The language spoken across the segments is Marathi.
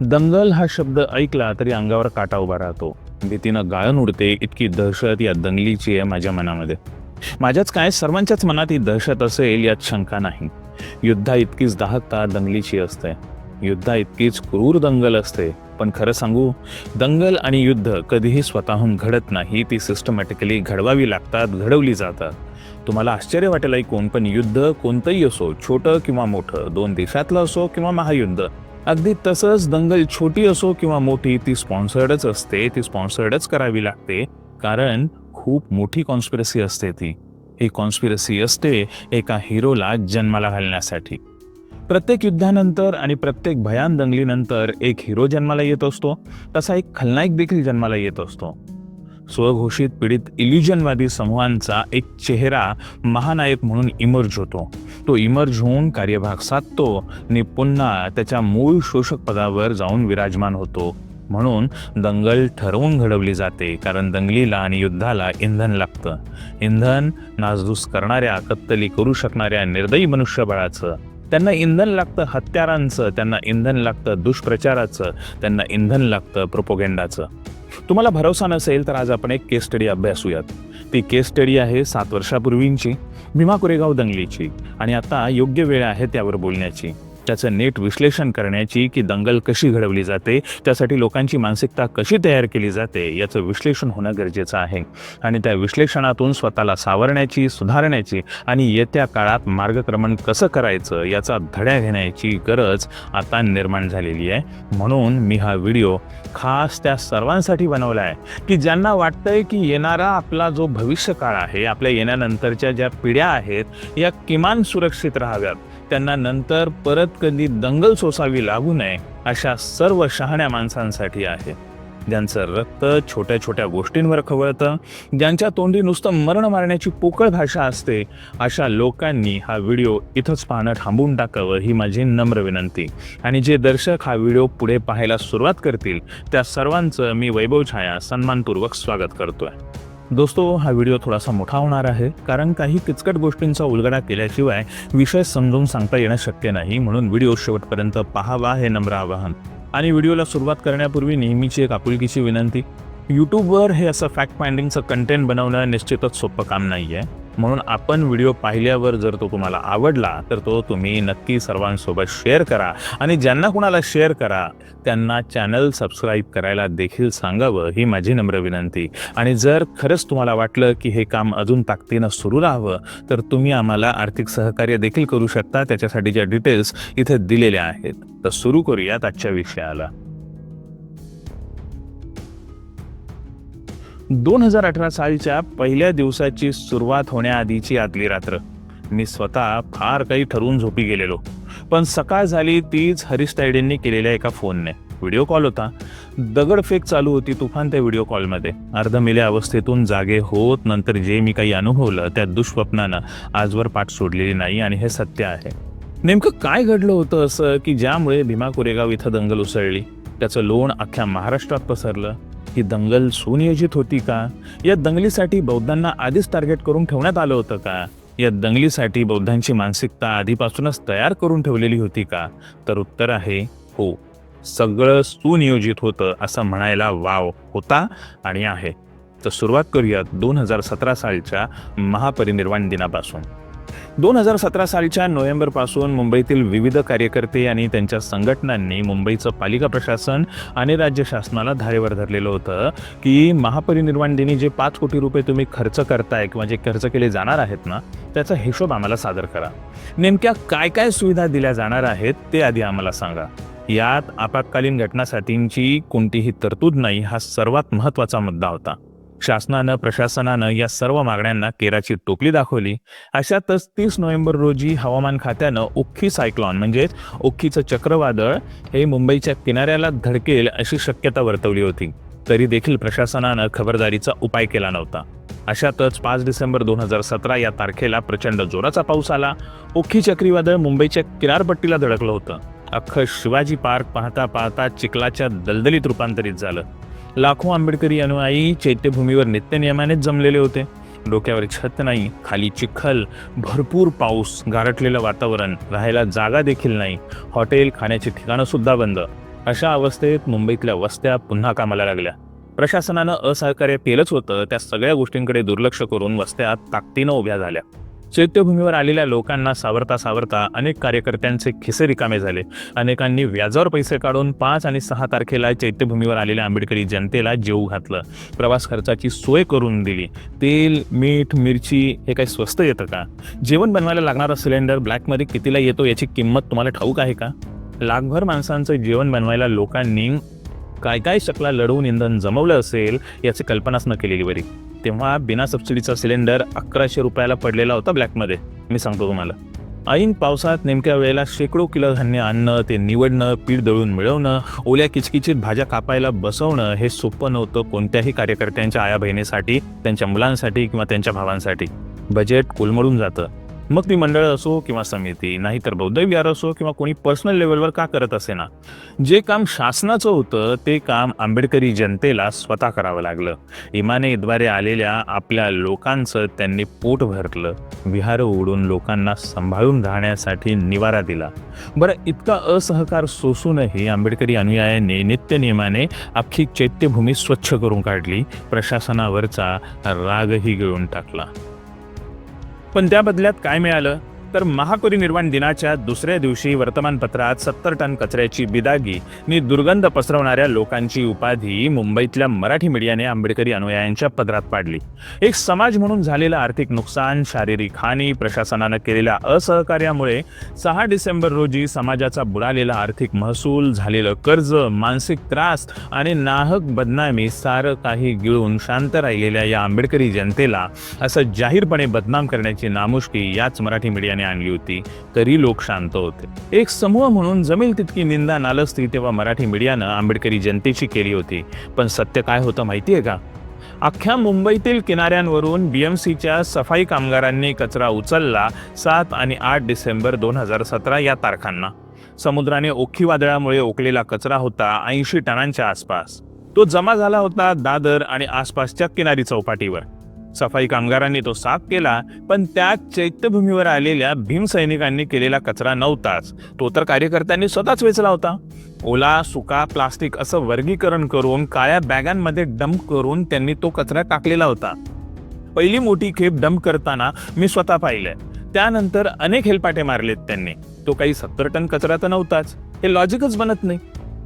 दंगल हा शब्द ऐकला तरी अंगावर काटा उभा राहतो. भीतीनं गाळण उडते इतकी दहशत या दंगलीची आहे माझ्या मनामध्ये. माझ्याच काय सर्वांच्याच मनात ही दहशत असेल यात शंका नाही. युद्धा इतकीच दाहकता दंगलीची असते. युद्धा इतकीच क्रूर दंगल असते. पण खरं सांगू दंगल आणि युद्ध कधीही स्वतःहून घडत नाही ती सिस्टमॅटिकली घडवावी लागतात घडवली जातात. तुम्हाला आश्चर्य वाटेल कोण पण युद्ध कोणतंही असो छोटं किंवा मोठं दोन देशातलं असो किंवा महायुद्ध अगदी तसंच दंगल छोटी असो किंवा मोठी ती स्पॉन्सर्डच असते ती स्पॉन्सर्डच करावी लागते कारण खूप मोठी कॉन्स्पिरसी असते ती. ही कॉन्स्पिरसी असते एका हिरोला जन्माला घालण्यासाठी. प्रत्येक युद्धानंतर आणि प्रत्येक भयान दंगलीनंतर एक हिरो जन्माला येत असतो तसा एक खलनायक देखील जन्माला येत असतो. स्वघोषित पीडित इल्युजनवादी समूहांचा एक चेहरा महानायक म्हणून इमर्ज होतो. तो इमर्ज होऊन कार्यभाग साधतो आणि पुन्हा त्याच्या मूळ शोषक पदावर जाऊन विराजमान होतो. म्हणून दंगल ठरवून घडवली जाते कारण दंगलीला आणि युद्धाला इंधन लागतं. इंधन नासधूस करणाऱ्या कत्तली करू शकणाऱ्या निर्दयी मनुष्यबळाचं. त्यांना इंधन लागतं हत्यारांचं त्यांना इंधन लागतं दुष्प्रचाराचं त्यांना इंधन लागतं प्रोपोगेंडाचं. तुम्हाला भरोसा नसेल तर आज आपण एक केस स्टडी अभ्यासूयात ती केस स्टडी आहे सात वर्षापूर्वींची भीमा कोरेगाव दंगलीची आणि आता योग्य वेळ आहे त्यावर बोलण्याची. त्याचं नीट विश्लेषण करण्याची की दंगल कशी घडवली जाते त्यासाठी लोकांची मानसिकता कशी तयार केली जाते याचं विश्लेषण होणं गरजेचं आहे. आणि त्या विश्लेषणातून स्वतःला सावरण्याची सुधारण्याची आणि येत्या काळात मार्गक्रमण कसं करायचं याचा धड्या घेण्याची गरज आता निर्माण झालेली आहे. म्हणून मी हा व्हिडिओ खास त्या सर्वांसाठी बनवला आहे की ज्यांना वाटतंय की येणारा आपला जो भविष्य काळ आहे आपल्या येण्यानंतरच्या ज्या पिढ्या आहेत या किमान सुरक्षित राहाव्यात. त्यांना नंतर परत कधी दंगल सोसावी लागू नये अशा सर्व शहाण्या माणसांसाठी आहे. ज्यांचं रक्त छोट्या छोट्या गोष्टींवर खवळतं ज्यांच्या तोंडी नुसतं मरण मारण्याची पोकळ भाषा असते अशा लोकांनी हा व्हिडिओ इथंच पाहणं थांबवून टाकावं ही माझी नम्र विनंती. आणि जे दर्शक हा व्हिडिओ पुढे पाहायला सुरुवात करतील त्या सर्वांचं मी वैभव छाया सन्मानपूर्वक स्वागत करतोय. दोस्तो हा व्हिडिओ थोडासा मोठा होणार आहे कारण काही किचकट गोष्टींचा उलगडा केल्याशिवाय विषय समजून सांगता येणं शक्य नाही म्हणून व्हिडिओ शेवटपर्यंत पाहावा हे नम्र आवाहन. आणि व्हिडिओला सुरुवात करण्यापूर्वी नेहमीची एक आपुलकीची विनंती. यूट्यूबवर हे असं फॅक्ट फाइंडिंगचं कंटेंट बनवणं निश्चितच सोपं काम नाही आहे म्हणून आपण व्हिडिओ पाहिल्यावर जर तो तुम्हाला आवडला तर तो तुम्ही नक्की सर्वांसोबत शेअर करा. आणि ज्यांना कुणाला शेअर करा त्यांना चॅनल सबस्क्राईब करायला देखील सांगावं ही माझी नम्र विनंती. आणि जर खरंच तुम्हाला वाटलं की हे काम अजून ताकदीनं सुरू राहावं तर तुम्ही आम्हाला आर्थिक सहकार्य देखील करू शकता. त्याच्यासाठीच्या डिटेल्स इथे दिलेल्या आहेत तर सुरू करूयात आजच्या विषयाला. दोन हजार अठरा सालच्या पहिल्या दिवसाची सुरुवात होण्याआधीची आदली रात्र. मी स्वतः फार काही ठरवून झोपी गेलेलो. पण सकाळ झाली तीच हरीश तायडेंनी केलेल्या एका फोनने. व्हिडिओ कॉल होता. दगडफेक चालू होती तुफान त्या व्हिडिओ कॉलमध्ये. अर्धमेल्या अवस्थेतून जागे होत नंतर जे मी काही अनुभवलं त्या दुष्स्वप्नानं आजवर पाठ सोडलेली नाही आणि हे सत्य आहे. नेमकं काय घडलं होतं असं की ज्यामुळे भीमा कोरेगाव इथं दंगल उसळली? त्याचं लोण अख्ख्या महाराष्ट्रात पसरलं? ही दंगल सुनियोजित होती का? या दंगलीसाठी बौद्धांना आधीच टार्गेट करून ठेवण्यात आलं होतं का? या दंगलीसाठी बौद्धांची मानसिकता आधीपासूनच तयार करून ठेवलेली होती का? तर उत्तर आहे हो. सगळं सुनियोजित होतं असं म्हणायला वाव होता आणि आहे. तर सुरुवात करूयात दोन हजार सतरा सालच्या महापरिनिर्वाण दिनापासून. दोन हजार सतरा सालच्या नोव्हेंबरपासून मुंबईतील विविध कार्यकर्ते आणि त्यांच्या संघटनांनी मुंबईचं पालिका प्रशासन आणि राज्य शासनाला धारेवर धरलेलं होतं की महापरिनिर्वाण दिनी जे पाच कोटी रुपये तुम्ही खर्च करताय किंवा जे खर्च केले जाणार आहेत ना त्याचा हिशोब आम्हाला सादर करा. नेमक्या काय काय सुविधा दिल्या जाणार आहेत ते आधी आम्हाला सांगा. यात आपत्कालीन घटनासाठींची कोणतीही तरतूद नाही हा सर्वात महत्त्वाचा मुद्दा होता. शासनानं प्रशासनानं या सर्व मागण्यांना केराची टोपली दाखवली. अशातच तीस नोव्हेंबर रोजी हवामान खात्यानं उख्खी सायक्लॉन म्हणजेच उख्खीचं चक्रवादळ हे मुंबईच्या किनाऱ्याला धडकेल अशी शक्यता वर्तवली होती. तरी देखील प्रशासनानं खबरदारीचा उपाय केला नव्हता. अशातच पाच डिसेंबर दोन हजार सतरा या तारखेला प्रचंड जोराचा पाऊस आला. उख्खी चक्रीवादळ मुंबईच्या किनारपट्टीला धडकलं होतं. अख्खं शिवाजी पार्क पाहता पाहता चिखलाच्या दलदलीत रूपांतरित झालं. लाखो आंबेडकरी अनुयायी चैत्यभूमीवर नित्यनियमानेच जमलेले होते. डोक्यावर छत नाही खाली चिखल भरपूर पाऊस गारटलेलं वातावरण राहायला जागा देखील नाही हॉटेल खाण्याची ठिकाणं सुद्धा बंद. अशा अवस्थेत मुंबईतल्या वस्त्या पुन्हा कामाला लागल्या. प्रशासनानं असहकार्य केलंच होतं त्या सगळ्या गोष्टींकडे दुर्लक्ष करून वस्त्या ताकदीनं उभ्या झाल्या. चैत्यभूमीवर आलेल्या लोकांना सावरता सावरता अनेक कार्यकर्त्यांचे खिसे रिकामे झाले. अनेकांनी व्याजावर पैसे काढून पाच आणि सहा तारखेला चैत्यभूमीवर आलेल्या आंबेडकरी जनतेला जेऊ घातलं. प्रवास खर्चाची सोय करून दिली. तेल मीठ मिरची हे काही स्वस्त येतं का? जेवण बनवायला लागणारा सिलेंडर ब्लॅकमध्ये कितीला येतो याची किंमत तुम्हाला ठाऊक आहे का? लाखभर माणसांचं जेवण बनवायला लोकांनी काय काय शकला लढवून इंधन जमवलं असेल याची कल्पनाच न केलेली बरी. तेव्हा बिना सबसिडीचा सिलेंडर अकराशे रुपयाला पडलेला होता ब्लॅकमध्ये मी सांगतो तुम्हाला. ऐन पावसात नेमक्या वेळेला शेकडो किलो धान्य आणणं ते निवडणं पीठ दळून मिळवणं ओल्या किचकिचीत भाज्या कापायला बसवणं हे सोपं नव्हतं कोणत्याही कार्यकर्त्यांच्या आया बहिणीसाठी त्यांच्या मुलांसाठी किंवा त्यांच्या भावांसाठी. बजेट कोलमडून जातं. मग ती मंडळ असो किंवा समिती नाहीतर बौद्ध विहार असो किंवा कोणी पर्सनल लेवलवर का करत असे ना जे काम शासनाचं होतं ते काम आंबेडकरी जनतेला स्वतः करावं लागलं. इमानेद्वारे आलेल्या आपल्या लोकांचं त्यांनी पोट भरलं. विहार उडून लोकांना सांभाळून राहण्यासाठी निवारा दिला. बरं इतका असहकार सोसूनही आंबेडकरी अनुयायांनी नित्यनियमाने अख्खी चैत्यभूमी स्वच्छ करून काढली. प्रशासनावरचा रागही गिळून टाकला. पण त्या बदल्यात काय मिळालं? तर महापरिनिर्वाण दिनाच्या दुसऱ्या दिवशी वर्तमानपत्रात सत्तर टन कचऱ्याची बिदागी नि दुर्गंध पसरवणाऱ्या लोकांची उपाधी मुंबईतल्या मराठी मीडियाने आंबेडकरी अनुयायांच्या पदरात पाडली. एक समाज म्हणून झालेलं आर्थिक नुकसान शारीरिक हानी प्रशासनानं केलेल्या असहकार्यामुळे सहा डिसेंबर रोजी समाजाचा बुडालेला आर्थिक महसूल झालेलं कर्ज मानसिक त्रास आणि नाहक बदनामी सारं काही गिळून शांत राहिलेल्या या आंबेडकरी जनतेला असं जाहीरपणे बदनाम करण्याची नामुष्की याच मराठी मीडियाने आणली होती तरी लोक शांत होते. एक समूह म्हणून जमेल तितकी निंदा नालस्ती तेव्हा मराठी मीडियानं आंबेडकरी जनतेची केली होती. पण सत्य काय होतं माहितीये का? अख्ख्या मुंबईतील किनाऱ्यांवरून बीएमसीच्या सफाई कामगारांनी कचरा उचलला सात आणि आठ डिसेंबर दोन हजार सतरा या तारखांना. समुद्राने ओखी वादळामुळे ओकलेला कचरा होता ऐंशी टनांच्या आसपास. तो जमा झाला होता दादर आणि आसपासच्या किनारी चौपाटीवर. सफाई कामगारांनी तो साफ केला पण त्यात चैत्यभूमीवर आलेल्या भीमसैनिकांनी केलेला कचरा नव्हताच. तो तर कार्यकर्त्यांनी स्वतःच वेचला होता. ओला सुका प्लास्टिक असं वर्गीकरण करून काळ्या बॅगांमध्ये डंप करून त्यांनी तो कचरा टाकलेला होता. पहिली मोठी खेप डंप करताना मी स्वतः पाहिलंय. त्यानंतर अनेक हेलपाटे मारलेत त्यांनी. तो काही सत्तर टन कचरा तर नव्हताच. हे लॉजिकच बनत नाही.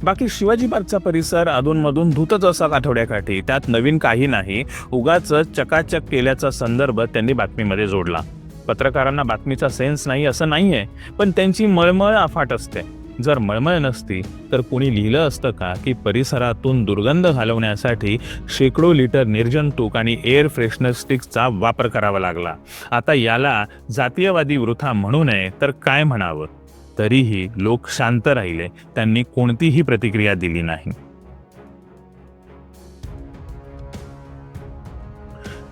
बाकी शिवाजी पार्कचा परिसर अधूनमधून धुतच असा आठवड्याकाठी. त्यात नवीन काही नाही उगाच चकाचक केल्याचा संदर्भ त्यांनी बातमीमध्ये जोडला. पत्रकारांना बातमीचा सेन्स नाही असं नाही आहे पण त्यांची मळमळ अफाट असते. जर मळमळ नसती तर कोणी लिहिलं असतं का की परिसरातून दुर्गंध घालवण्यासाठी शेकडो लिटर निर्जंतुक आणि एअर फ्रेशनर स्टिक्सचा वापर करावा लागला. आता याला जातीयवादी वृथा म्हणू नये तर काय म्हणावं? तरीही लोक शांत राहिले. त्यांनी कोणतीही प्रतिक्रिया दिली नाही.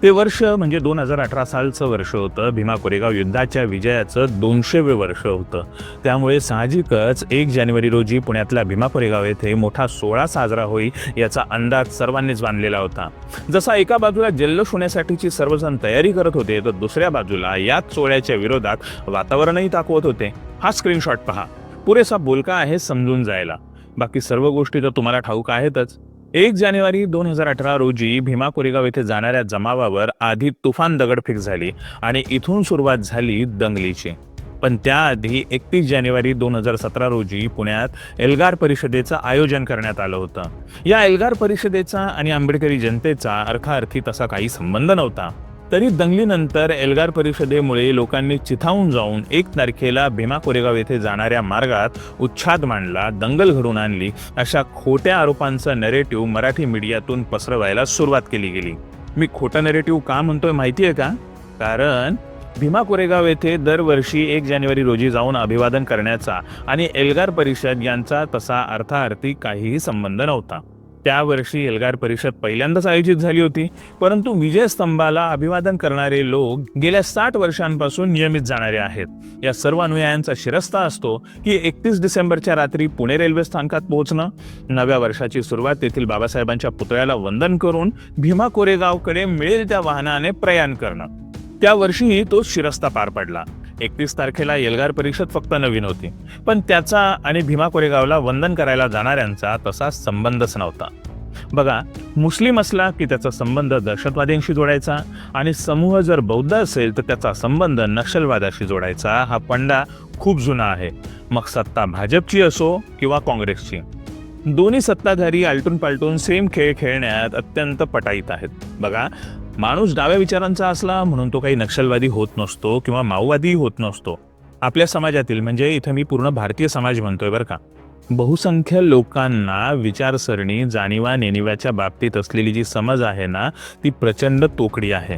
ते वर्ष म्हणजे दोन हजार अठरा सालचं वर्ष होतं. भीमा कोरेगाव युद्धाच्या विजयाचं दोनशेवे वर्ष होतं. त्यामुळे साहजिकच एक जानेवारी रोजी पुण्यातल्या भीमा कोरेगाव येथे मोठा सोहळा साजरा होईल याचा अंदाज सर्वांनीच बांधलेला होता. जसा एका बाजूला जल्लोष होण्यासाठीची सर्वजण तयारी करत होते तर दुसऱ्या बाजूला याच सोहळ्याच्या विरोधात वातावरणही दाखवत होते. हा स्क्रीनशॉट पहा. पुरेसा बोलका आहे समजून जायला. बाकी सर्व गोष्टी तर तुम्हाला ठाऊक आहेतच. एक जानेवारी दोन हजार अठरा रोजी भीमा कोरेगाव येथे जाणाऱ्या जमावावर आधी तुफान दगडफेक झाली आणि इथून सुरुवात झाली दंगलीची. पण त्याआधी एकतीस जानेवारी दोन हजार सतरा रोजी पुण्यात एल्गार परिषदेचं आयोजन करण्यात आलं होतं. या एल्गार परिषदेचा आणि आंबेडकरी जनतेचा अर्थाअर्थी तसा काही संबंध नव्हता. तरी दंगलीनंतर एल्गार परिषदेमुळे लोकांनी चिथावून जाऊन एक तारखेला भीमा कोरेगाव येथे जाणाऱ्या मार्गात उच्छाद मांडला दंगल घडून आणली अशा खोट्या आरोपांचा नरेटिव्ह मराठी मीडियातून पसरवायला सुरुवात केली गेली. मी खोटा नरेटिव्ह का म्हणतोय माहिती आहे का? कारण भीमा कोरेगाव येथे दरवर्षी एक जानेवारी रोजी जाऊन अभिवादन करण्याचा आणि एल्गार परिषद यांचा तसा अर्थार्थी काहीही संबंध नव्हता. त्यावर्षी एल्गार परिषद पहिल्यांदाच आयोजित झाली होती. परंतु विजयस्तंभाला अभिवादन करणारे लोक गेल्या साठ वर्षांपासून नियमित जाणारे आहेत. या सर्व अनुयायांचा शिरस्ता असतो की एकतीस डिसेंबरच्या रात्री पुणे रेल्वे स्थानकात पोहोचणं. नव्या वर्षाची सुरुवात तेथील बाबासाहेबांच्या पुतळ्याला वंदन करून भीमा कोरेगावकडे मिळेल त्या वाहनाने प्रयाण करणं. त्या वर्षीही तो शिरस्ता पार पडला. एकतीस तारखेला एल्गार परिषद फक्त नवीन होती. पण त्याचा आणि भीमा कोरेगावला वंदन करायला जाणाऱ्यांचा तसा संबंधच नव्हता. बघा मुस्लिम असला की त्याचा संबंध दहशतवाद्यांशी जोडायचा आणि समूह जर बौद्ध असेल तर त्याचा संबंध नक्षलवादाशी जोडायचा हा पंडा खूप जुना आहे. मग सत्ता भाजपची असो किंवा काँग्रेसची. दोन्ही सत्ताधारी आलटून पालटून सेम खेळ खेळण्यात अत्यंत पटाईत आहेत. बघा माणूस डाव्या विचारांचा असला म्हणून तो काही नक्षलवादी होत नसतो किंवा माओवादी होत नसतो. आपल्या समाजातील म्हणजे इथं मी पूर्ण भारतीय समाज म्हणतोय बरं का. बहुसंख्य लोकांना विचारसरणी जाणीवा नेणिव्याच्या बाबतीत असलेली जी समज आहे ना ती प्रचंड तोकडी आहे.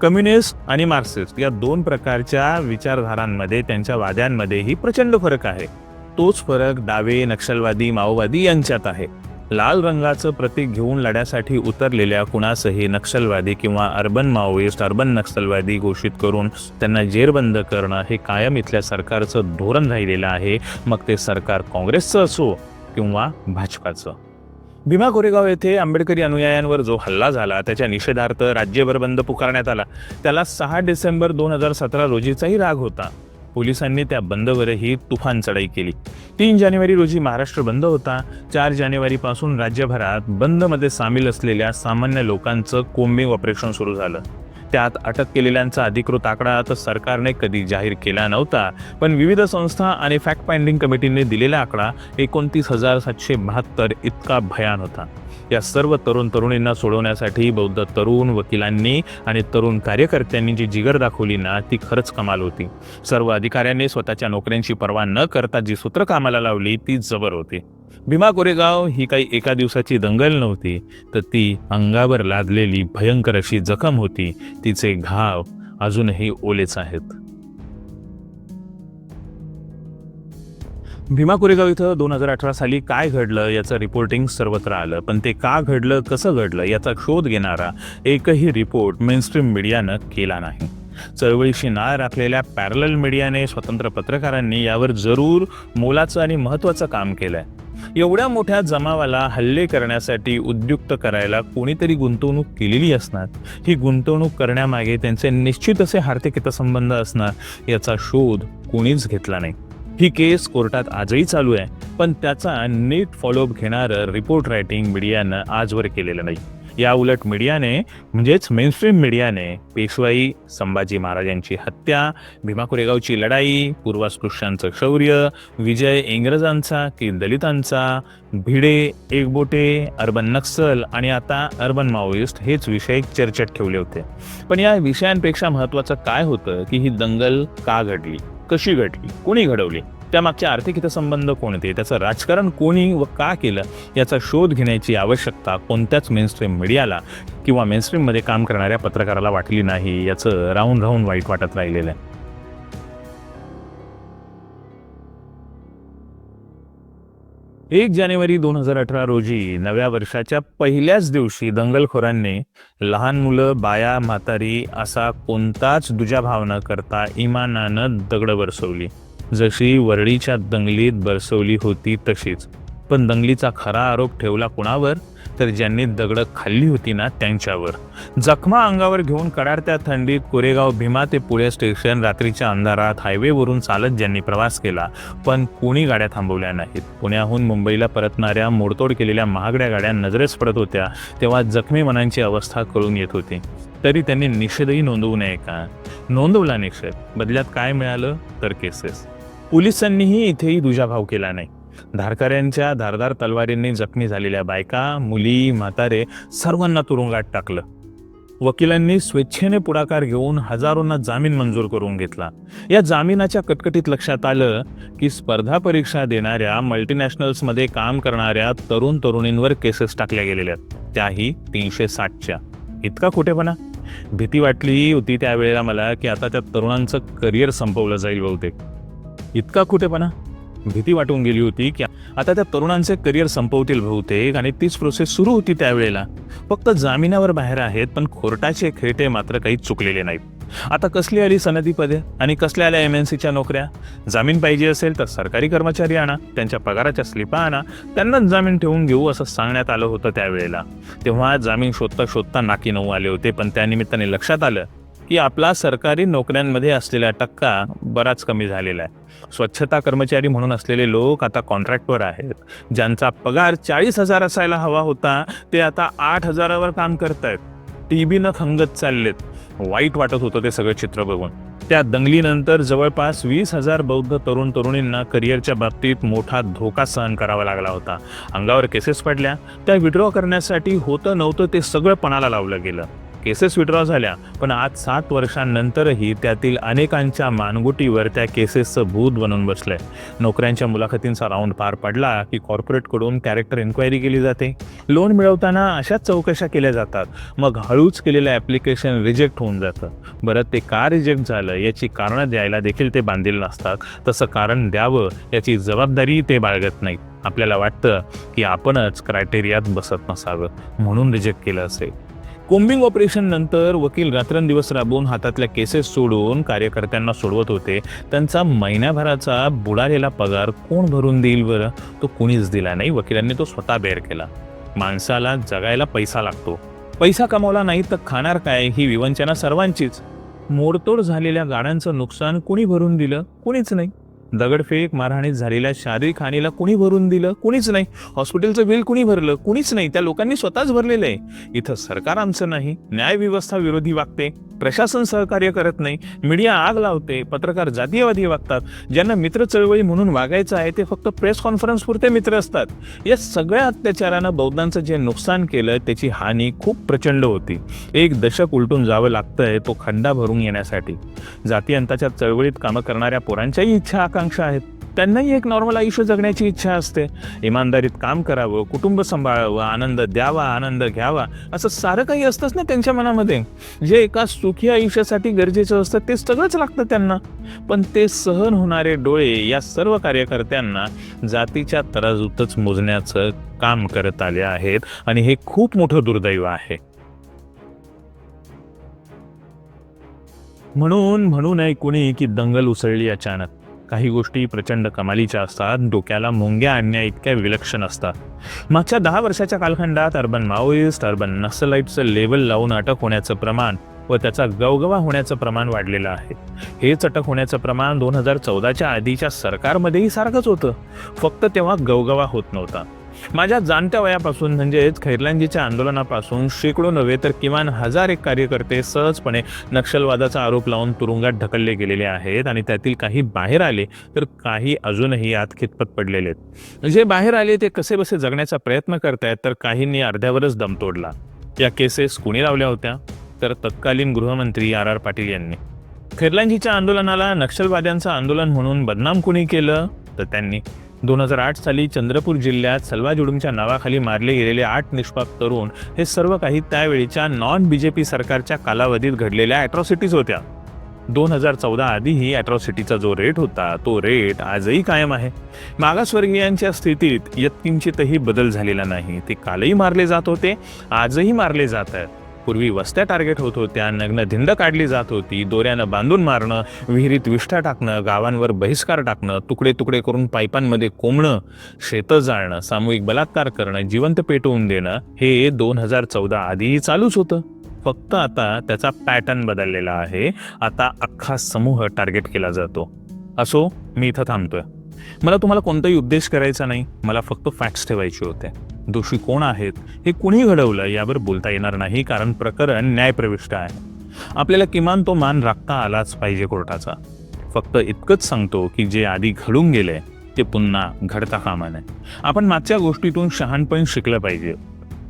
कम्युनिस्ट आणि मार्क्सिस्ट या दोन प्रकारच्या विचारधारांमध्ये त्यांच्या वाद्यांमध्येही प्रचंड फरक आहे. तोच फरक डावे नक्षलवादी माओवादी यांच्यात आहे. लाल रंगाचं प्रतीक घेऊन लढ्यासाठी उतरलेल्या कुणासही नक्षलवादी किंवा अर्बन माओइस्ट अर्बन नक्षलवादी घोषित करून त्यांना जेरबंद करणं हे कायम इथल्या सरकारचं धोरण राहिलेलं आहे. मग ते सरकार काँग्रेसचं असो किंवा भाजपाचं. भीमा कोरेगाव येथे आंबेडकरी अनुयायांवर जो हल्ला झाला त्याच्या निषेधार्थ राज्यभर बंद पुकारण्यात आला. त्याला सहा डिसेंबर दोन हजार सतरा रोजीचाही राग होता. पोलिसांनी त्या बंदवरही तुफान चढाई केली. तीन जानेवारी रोजी महाराष्ट्र बंद होता. चार जानेवारीपासून राज्यभरात बंदमध्ये सामील असलेल्या सामान्य लोकांचं कोम्बिंग ऑपरेशन सुरू झालं. त्यात अटक केलेल्यांचा अधिकृत आकडा तर सरकारने कधी जाहीर केला नव्हता पण विविध संस्था आणि फॅक्ट फाइंडिंग कमिटीने दिलेला आकडा एकोणतीस हजार सातशे बहात्तर इतका भयान होता. या सर्व तरुण तरुणींना सोडवण्यासाठी बौद्ध तरुण वकिलांनी आणि तरुण कार्यकर्त्यांनी जी जिगर दाखवली ना ती खरंच कमाल होती. सर्व अधिकाऱ्यांनी स्वतःच्या नोकऱ्यांची पर्वा न करता जी सूत्र कामाला लावली ती जबर होती. भीमा कोरेगाव ही काही एका दिवसाची दंगल नव्हती तर ती अंगावर लादलेली भयंकर अशी जखम होती. तिचे घाव अजूनही ओलेच आहेत. भीमा कोरेगाव इथं दोन हजार अठरा साली काय घडलं याचं रिपोर्टिंग सर्वत्र आलं. पण ते का घडलं कसं घडलं याचा शोध घेणारा एकही रिपोर्ट मेनस्ट्रीम मीडियानं केला नाही. चळवळीशी नाळ राखलेल्या पॅरल मीडियाने स्वतंत्र पत्रकारांनी यावर जरूर मोलाचं आणि महत्त्वाचं काम केलंय. एवढ्या मोठ्या जमावाला हल्ले करण्यासाठी उद्युक्त करायला कोणीतरी गुंतवणूक केलेली असणार? ही गुंतवणूक करण्यामागे त्यांचे निश्चित असे आर्थिक हितसंबंध असणार याचा शोध कोणीच घेतला नाही. ही केस कोर्टात आजही चालू आहे पण त्याचा नीट फॉलोअप घेणारं रिपोर्ट रायटिंग मीडियानं आजवर केलेलं नाही. या उलट मीडियाने म्हणजेच मेनस्ट्रीम मीडियाने पेशवाई संभाजी महाराजांची हत्या भीमा कोरेगावची लढाई पूर्वास्पृश्यांचं शौर्य विजय इंग्रजांचा की दलितांचा भिडे एकबोटे अर्बन नक्सल आणि आता अर्बन माओइस्ट हेच विषय चर्चेत ठेवले होते. पण या विषयांपेक्षा महत्त्वाचं काय होतं की ही दंगल का घडली? कशी घडली? कोणी घडवली? त्यामागचे आर्थिक हितसंबंध कोणते? त्याचं राजकारण कोणी व का केलं? याचा शोध घेण्याची आवश्यकता कोणत्याच मेनस्ट्रीम मीडियाला किंवा मेनस्ट्रीममध्ये काम करणाऱ्या पत्रकाराला वाटली नाही याचं राहून राहून वाईट वाटत राहिलेलं आहे. एक जानेवारी दोन हजार अठरा रोजी नव्या वर्षाच्या पहिल्याच दिवशी दंगलखोरांनी लहान मुलं बाया म्हातारी असा कोणताच दुजाभाव न करता इमानानं दगडं बरसवली जशी वरळीच्या दंगलीत बरसवली होती तशीच. पण दंगलीचा खरा आरोप ठेवला कुणावर? तर ज्यांनी दगडं खाल्ली होती ना त्यांच्यावर. जखमा अंगावर घेऊन कडाडत्या थंडीत कोरेगाव भीमा ते पुणे स्टेशन रात्रीच्या अंधारात हायवेवरून चालत ज्यांनी प्रवास केला पण कोणी गाड्या थांबवल्या नाहीत. पुण्याहून मुंबईला परतणाऱ्या मोडतोड केलेल्या महागड्या गाड्या नजरेस पडत होत्या तेव्हा जखमी मनांची अवस्था कळून येत होती. तरी त्यांनी निषेधही नोंदवू नये का? नोंदवला निषेध. बदल्यात काय मिळालं? तर केसेस. पोलिसांनीही इथेही दुजाभाव केला नाही. धारकऱ्यांच्या धारदार तलवारींनी जखमी झालेल्या बायका मुली म्हातारे सर्वांना तुरुंगात टाकलं. वकिलांनी स्वेच्छेने पुढाकार घेऊन हजारोंना जामीन मंजूर करून घेतला. या जामिनाच्या कटकटीत लक्षात आलं की स्पर्धा परीक्षा देणाऱ्या मल्टीनॅशनल्समध्ये काम करणाऱ्या तरुण तरुणींवर केसेस टाकल्या गेलेल्या आहेत. त्याही तीनशे साठच्या. इतका खोटेपणा? भीती वाटली होती त्यावेळेला मला की आता त्या तरुणांचं करिअर संपवलं जाईल बहुतेक. इतका कुठेपणा? भीती वाटून गेली होती की आता त्या तरुणांचे करिअर संपवतील बहुतेक आणि तीच प्रोसेस सुरू होती त्यावेळेला. फक्त जामिनावर बाहेर आहेत पण कोर्टाचे खेटे मात्र काही चुकलेले नाहीत. आता कसली आली सनदी पदे आणि कसल्या आल्या एम एन सीच्या नोकऱ्या? जामीन पाहिजे असेल तर सरकारी कर्मचारी आणा त्यांच्या पगाराच्या स्लिपा आणा त्यांनाच जामीन ठेवून घेऊ असं सांगण्यात आलं होतं त्यावेळेला. तेव्हा जामीन शोधता शोधता नाकी नऊ आले होते पण त्यानिमित्ताने लक्षात आलं की आपला सरकारी नोकऱ्यांमध्ये असलेला टक्का बराच कमी झालेला आहे. स्वच्छता कर्मचारी म्हणून असलेले लोक आता कॉन्ट्रॅक्टवर आहेत. ज्यांचा पगार चाळीस हजार असायला हवा होता ते आता आठ हजारावर काम करतायत. टी बीनं खंगत चाललेत. वाईट वाटत होतं ते सगळं चित्र बघून. त्या दंगलीनंतर जवळपास वीस हजार बौद्ध तरुण तरुणींना करिअरच्या बाबतीत मोठा धोका सहन करावा लागला होता. अंगावर केसेस पडल्या. त्या विड्रॉ करण्यासाठी होतं नव्हतं ते सगळं पणाला लावलं गेलं. केसेस विड्रॉ झाल्या. पण आज सात वर्षांनंतरही त्यातील अनेकांच्या मानगुटीवर त्या केसेसचं भूत बनून बसलंय. नोकऱ्यांच्या मुलाखतींचा राऊंड पार पडला की कॉर्पोरेटकडून कॅरेक्टर इन्क्वायरी केली जाते. लोन मिळवताना अशाच चौकशा केल्या जातात. मग हळूच केलेलं ॲप्लिकेशन रिजेक्ट होऊन जातं. बरं ते का रिजेक्ट झालं याची कारणं द्यायला देखील ते बांधील नसतात. तसं कारण द्यावं याची जबाबदारी ते बाळगत नाहीत. आपल्याला वाटतं की आपणच क्रायटेरियात बसत नसावं म्हणून रिजेक्ट केलं असेल. कोम्बिंग ऑपरेशन नंतर वकील रात्रंदिवस राबवून हातातल्या केसेस सोडून कार्यकर्त्यांना सोडवत होते. त्यांचा महिन्याभराचा बुडालेला पगार कोण भरून देईल बरं? तो कुणीच दिला नाही. वकिलांनी तो स्वतः बेअर केला. माणसाला जगायला पैसा लागतो. पैसा कमावला नाही तर खाणार काय? ही विवंचना सर्वांचीच. मोडतोड झालेल्या गाड्यांचं नुकसान कुणी भरून दिलं? कुणीच नाही. दगडफेक मारहाणीत झालेल्या शारीरिक हानीला कुणी भरून दिलं? कुणीच नाही. हॉस्पिटलचं बिल कुणी भरलं? कुणीच नाही. त्या लोकांनी स्वतःच भरलेलं आहे. इथं सरकार आमचं नाही. न्यायव्यवस्था विरोधी वागते. प्रशासन सहकार्य करत नाही. मीडिया आग लावते. पत्रकार जातीयवादी वागतात. ज्यांना मित्र चळवळी म्हणून वागायचं आहे ते फक्त प्रेस कॉन्फरन्स पुरते मित्र असतात. या सगळ्या अत्याचारानं बौद्धांचं जे नुकसान केलं त्याची हानी खूप प्रचंड होती. एक दशक उलटून जावं लागतंय तो खंडा भरून येण्यासाठी. जातीयंताच्या चळवळीत कामं करणाऱ्या पोरांच्याही इच्छा आकांक्षा आहेत. त्यांनाही एक नॉर्मल आयुष्य जगण्याची इच्छा असते. इमानदारीत काम करावं कुटुंब सांभाळावं आनंद द्यावा आनंद घ्यावा असं सारं काही असतंच ना त्यांच्या मनामध्ये. जे एका सुखी आयुष्यासाठी गरजेचं असतं ते सगळंच लागतं त्यांना. पण ते सहन होणारे डोळे या सर्व कार्यकर्त्यांना जातीच्या तराजूतच मोजण्याचं काम करत आले आहेत आणि हे खूप मोठं दुर्दैव आहे. म्हणून म्हणू नये कुणी की दंगल उसळली अचानक. काही गोष्टी प्रचंड कमालीच्या असतात डोक्याला मुंग्या आणण्या इतक्या विलक्षण असतात. मागच्या दहा वर्षाच्या कालखंडात अर्बन माओइस्ट अर्बन नक्सलाईटचं लेवल लावून अटक होण्याचं प्रमाण व त्याचा गवगवा होण्याचं प्रमाण वाढलेलं आहे. हेच अटक होण्याचं प्रमाण दोन हजार चौदाच्या आधीच्या सरकारमध्येही सारखंच होतं. फक्त तेव्हा गवगवा होत नव्हता. माझ्या जाणत्या वयापासून म्हणजेच खैरलांजीच्या आंदोलनापासून शेकडो नव्हे तर किमान हजार एक कार्यकर्ते सहजपणे नक्षलवादाचा आरोप लावून तुरुंगात ढकलले गेलेले आहेत आणि त्यातील काही बाहेर आले तर काही अजूनही आत खितपत पडलेले आहेत. जे बाहेर आले ते कसे बसे जगण्याचा प्रयत्न करतायत तर काहींनी अर्ध्यावरच दम तोडला. या केसेस कुणी लावल्या होत्या? तर तत्कालीन गृहमंत्री आर आर पाटील यांनी. खैरलांजीच्या आंदोलनाला नक्षलवाद्यांचं आंदोलन म्हणून बदनाम कुणी केलं? तर त्यांनी दोन हजार आठ साली चंद्रपूर जिल्ह्यात सलवाजुडूमच्या नावाखाली मारले गेलेले आठ निष्पाप तरुण हे सर्व काही त्यावेळीच्या नॉन बी जे पी सरकारच्या कालावधीत घडलेल्या अॅट्रॉसिटीज होत्या. दोन हजार चौदा आधीही अॅट्रॉसिटीचा जो रेट होता तो रेट आजही कायम आहे. मागासवर्गीयांच्या स्थितीत यत्किंचितही बदल झालेला नाही. ते कालही मारले जात होते आजही मारले जात आहेत. पूर्वी वस्त्या टार्गेट होत होत्या नग्न धिंड काढली जात होती दोऱ्यानं बांधून मारणं विहिरीत विष्ठा टाकणं गावांवर बहिष्कार टाकणं तुकडे तुकडे करून पाईपांमध्ये कोंबणं शेतं जाळणं सामूहिक बलात्कार करणं जिवंत पेटवून देणं हे दोन हजार चौदा आधीही चालूच होतं. फक्त आता त्याचा पॅटर्न बदललेला आहे. आता अख्खा समूह टार्गेट केला जातो. असो मी इथं थांबतोय. मला तुम्हाला कोणताही उद्देश करायचा नाही. मला फक्त फॅक्ट्स ठेवायचे होते. दोषी कोण आहेत? हे कुणी घडवलं? यावर बोलता येणार नाही कारण प्रकरण न्यायप्रविष्ट आहे. आपल्याला किमान तो मान राखता आलाच पाहिजे कोर्टाचा. फक्त इतकंच सांगतो की जे आधी घडून गेले ते पुन्हा घडता कामा नये. आपण मागच्या गोष्टीतून शहाणपण शिकलं पाहिजे.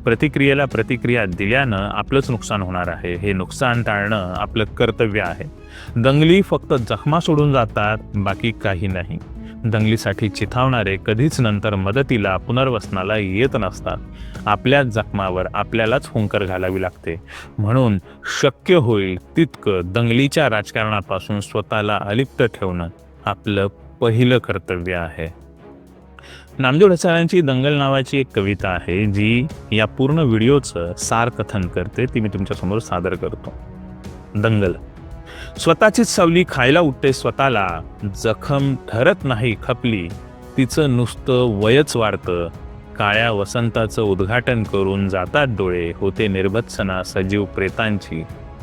प्रतिक्रियेला प्रतिक्रिया दिल्यानं आपलंच नुकसान होणार आहे. हे नुकसान टाळणं आपलं कर्तव्य आहे. दंगली फक्त जखमा सोडून जातात बाकी काही नाही. दंगलीसाठी चिथावणारे कधीच नंतर मदतीला पुनर्वसनाला येत नसतात. आपल्याच जखमावर आपल्यालाच हुंकर घालावी लागते. म्हणून शक्य होईल तितकं दंगलीच्या राजकारणापासून स्वतःला अलिप्त ठेवणं आपलं पहिलं कर्तव्य आहे. नामदेव ढसाळांची दंगल नावाची एक कविता आहे जी या पूर्ण व्हिडिओचं सार कथन करते. ती मी तुमच्यासमोर सादर करतो. दंगल. स्वतःचीच सावली खायला उठते स्वतःला. जखम ठरत नाही खपली. तिचं नुसतं वयच वाढतं. काळ्या वसंताचं उद्घाटन करून जातात डोळे होते निर्भत्सना सजीव प्रेतांची.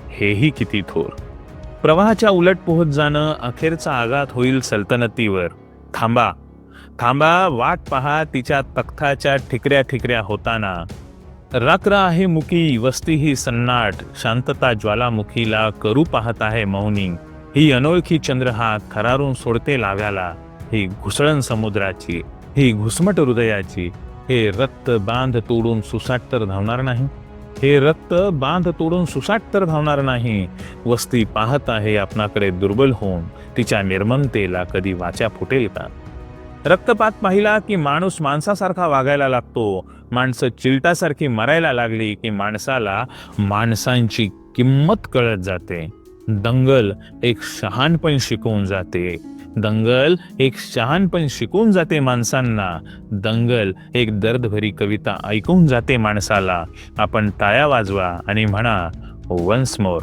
हेही किती थोर. प्रवाहाच्या उलट पोहत जाणं अखेरचा आघात होईल सल्तनतीवर. थांबा. थांबा वाट पहा तिच्या तख्ताच्या ठिकऱ्या ठिकऱ्या होताना. रात्र आहे मुकी वस्ती ही सन्नाट शांतता ज्वालामुखीला करू पाहत आहे मौनी. ही अनोळखी चंद्रहात थरारून सोडते लाव्याला. ही घुसळण समुद्राची ही घुसमट हृदयाची हे रक्त बांध तोडून सुसाट तर धावणार नाही. हे रक्त बांध तोडून सुसाट तर धावणार नाही. वस्ती पाहत आहे आपणाकडे दुर्बल होऊन तिच्या निर्ममतेला कधी वाचा फुटेल का? रक्तपात पाहिला की माणूस माणसासारखा वागायला लागतो. माणसं चिलटासारखी मरायला लागली की माणसाला माणसांची किंमत कळत जाते. दंगल एक शहाणपण शिकवून जाते. दंगल एक शहाणपण शिकवून जाते माणसांना. दंगल एक दर्दभरी कविता ऐकून जाते माणसाला. आपण टाळ्या वाजवा आणि म्हणा वन्स मोर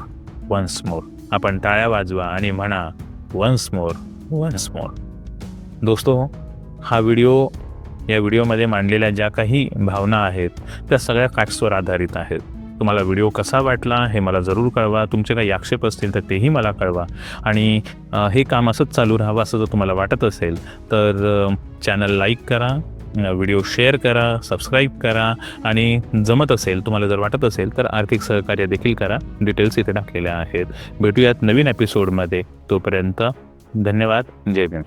वन्स मोर आपण टाळ्या वाजवा आणि म्हणा वन्स मोर वन्स मोर दोस्तो हा व्हिडिओ या व्हिडिओमध्ये मांडलेल्या ज्या काही भावना आहेत त्या सगळ्या फॅक्ट्सवर आधारित आहेत. तुम्हाला व्हिडिओ कसा वाटला हे मला जरूर कळवा. तुमचे काही आक्षेप असतील तर तेही मला कळवा. आणि हे काम असंच चालू राहावं असं जर तुम्हाला वाटत असेल तर चॅनल लाईक करा व्हिडिओ शेअर करा सबस्क्राईब करा आणि जमत असेल तुम्हाला जर वाटत असेल तर आर्थिक सहकार्य देखील करा. डिटेल्स इथे टाकलेल्या आहेत. भेटूयात नवीन एपिसोडमध्ये तोपर्यंत धन्यवाद. जय भीम.